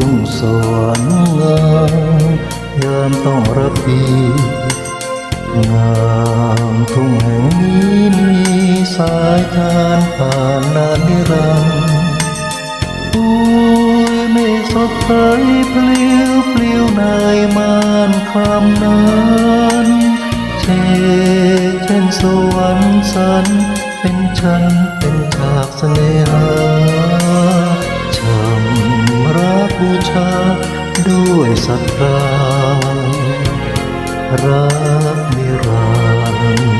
ทุ่งสวรรค์งามยามต้องรับปีงามทุ่งแห่งนี้มีสายทานผ่านนานนิรันดร์โอ้ยไม่สดใสเพลียวเปลิวในม่านคำนั้นเชเช่นสวรรค์สันเป็นฉันเป็นฉากเสน่หา บูชาด้วยศรัทธารักนิรันดร์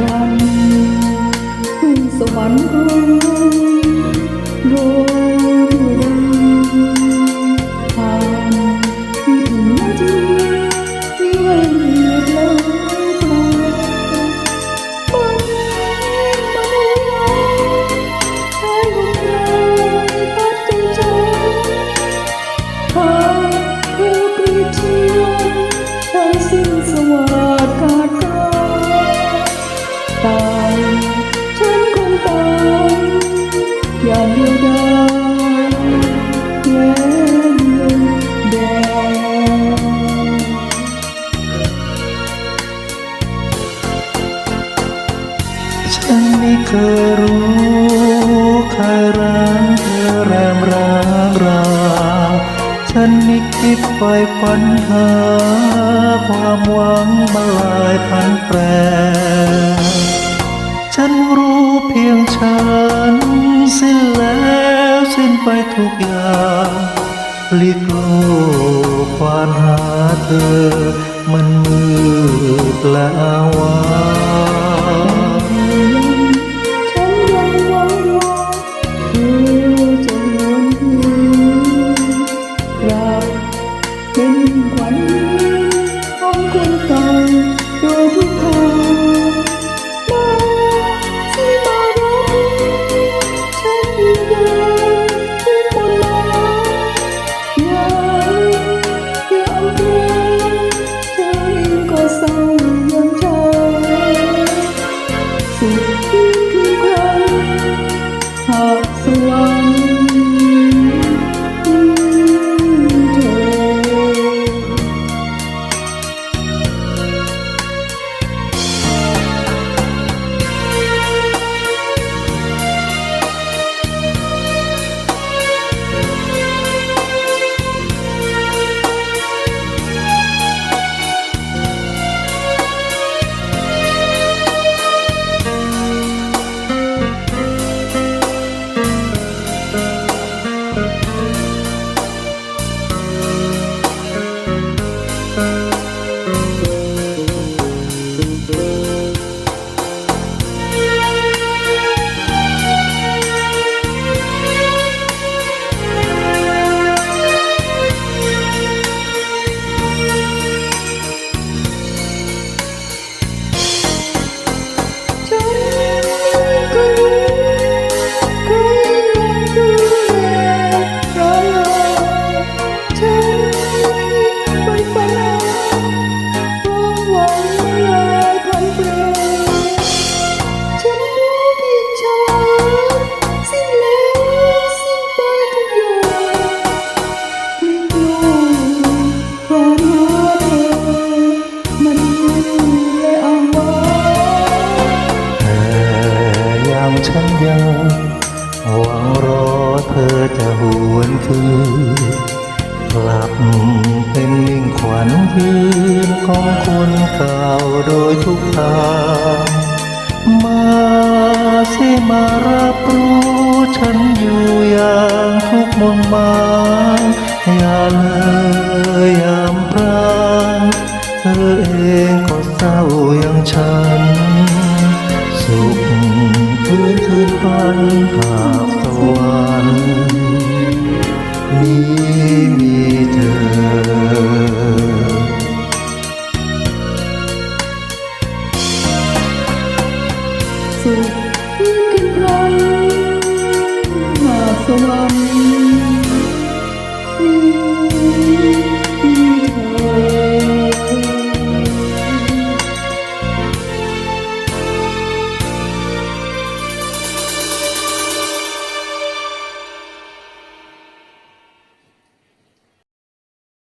วันขึ้นสวรรค์ ฉันไม่เคยรู้ใครรักเธอแรมร้างราฉันไม่คิดไฟฝันหาความหวังมาลายพันแปรฉันรู้เพียงฉัน ทุกอย่างลีกลูควานหาเธอ มันมืดแล้ว พื้นของคนเก่าโดยทุกทางมาสิมารับรู้ฉันอยู่อย่างทุกมนมายอย่าเลยยามพรางเธอเองก็เศร้าอย่างฉัน สุขคืนคืนพันภากตะวัน นี้มีเธอ